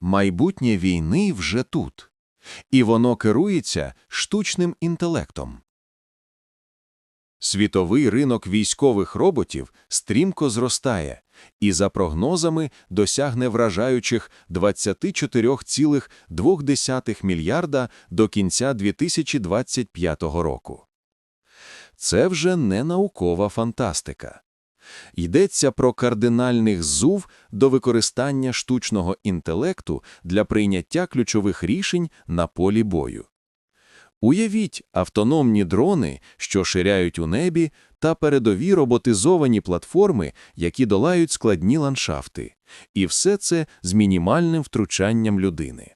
Майбутнє війни вже тут. І воно керується штучним інтелектом. Світовий ринок військових роботів стрімко зростає і, за прогнозами, досягне вражаючих 24,2 мільярда до кінця 2025 року. Це вже не наукова фантастика. Йдеться про кардинальних зув до використання штучного інтелекту для прийняття ключових рішень на полі бою. Уявіть автономні дрони, що ширяють у небі, та передові роботизовані платформи, які долають складні ландшафти. І все це з мінімальним втручанням людини.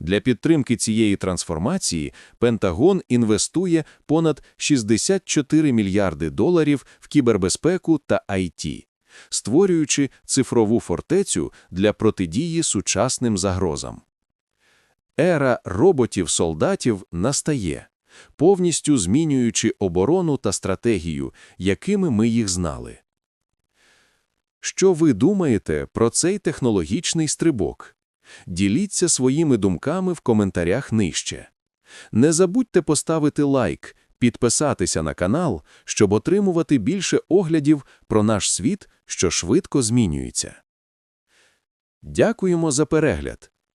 Для підтримки цієї трансформації Пентагон інвестує понад 64 мільярди доларів в кібербезпеку та IT, створюючи цифрову фортецю для протидії сучасним загрозам. Ера роботів-солдатів настає, повністю змінюючи оборону та стратегію, якими ми їх знали. Що ви думаєте про цей технологічний стрибок? Діліться своїми думками в коментарях нижче. Не забудьте поставити лайк, підписатися на канал, щоб отримувати більше оглядів про наш світ, що швидко змінюється. Дякуємо за перегляд.